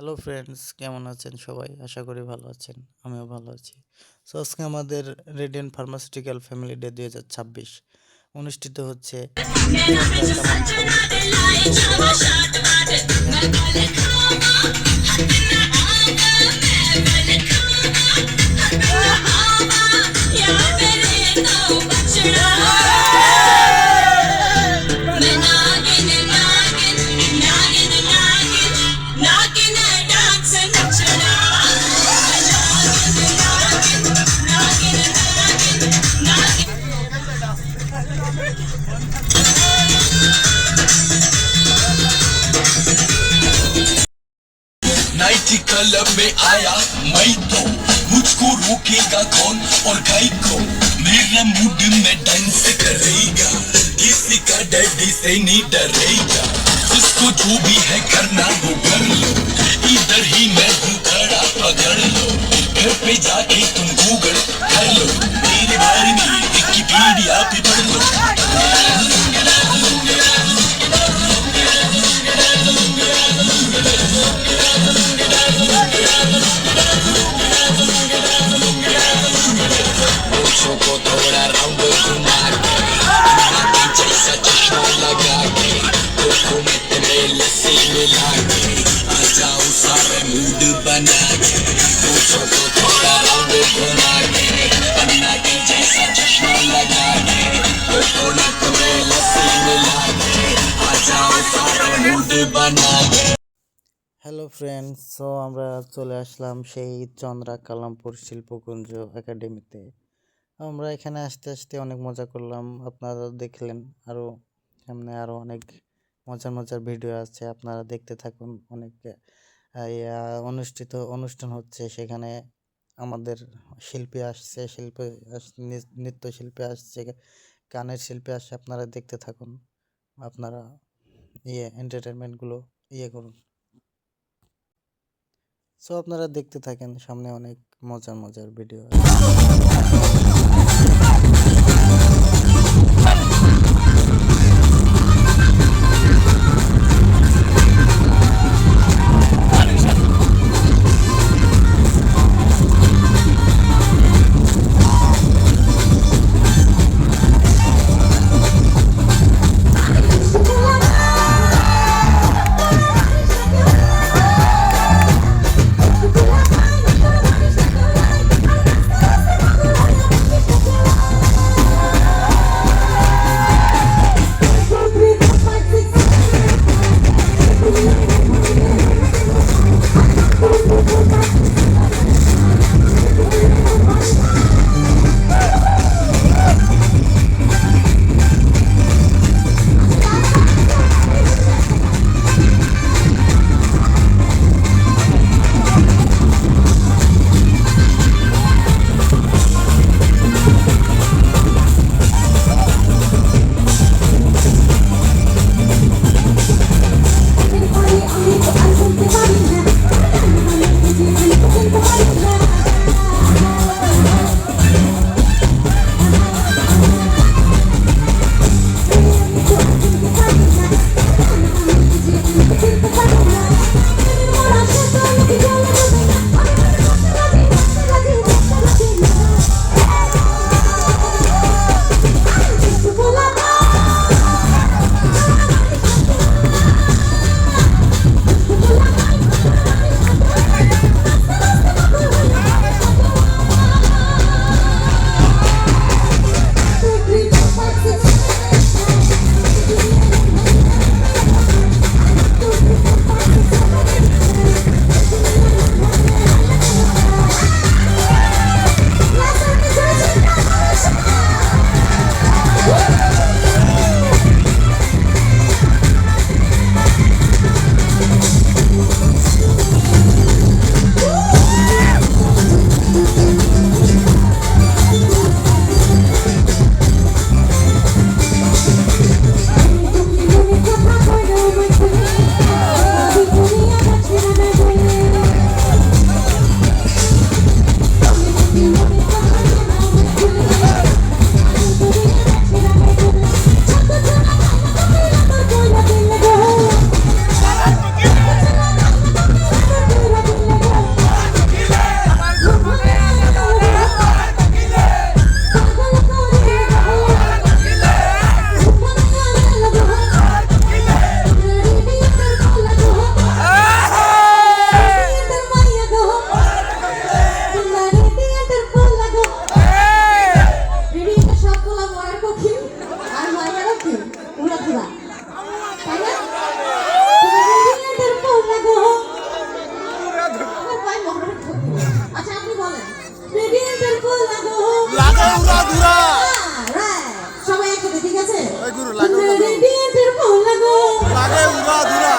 Hello friends কেমন আছেন সবাই আশা করি ভালো আছেন আমিও ভালো আছি সো আজকে আমাদের রেডিয়েন্ট ফার্মাসিউটিক্যাল ফ্যামিলি ডে দুই হাজার ছাব্বিশ অনুষ্ঠিত হচ্ছে नाइटी में आया मैं तो। मुझको रोकेगा कौन और गाय को? मेरा मूड में डांस करेगा। किसी का डैडी से नहीं डरेगा। जिसको जो भी है करना वो कर लो। इधर ही मैं हूँ खड़ा, पकड़ लो। घर पे जाके तुम गूगल कर लो। मेरे बारे में विकिपीडिया पे पढ़ लो। ফ্রেন্ডস সো আমরা চলে আসলাম সেই চন্দ্রা কালামপুর শিল্পকুঞ্জ একাডেমিতে। আমরা এখানে আসতে আসতে অনেক মজা করলাম। আপনারা দেখলেন আরও সামনে আরও অনেক মজার মজার ভিডিও আছে। আপনারা দেখতে থাকুন অনেক অনুষ্ঠিত, অনুষ্ঠান হচ্ছে সেখানে আমাদের শিল্পী আসছে, শিল্পী আস- নি- নৃত্যশিল্পী আসছে, গানের শিল্পী আসছে। আপনারা দেখতে থাকুন। আপনারা ইয়ে এন্টারটেনমেন্টগুলো ইয়ে করুন। সো আপনারা দেখতে থাকেন সামনে অনেক মজার মজার ভিডিও 누나 누나.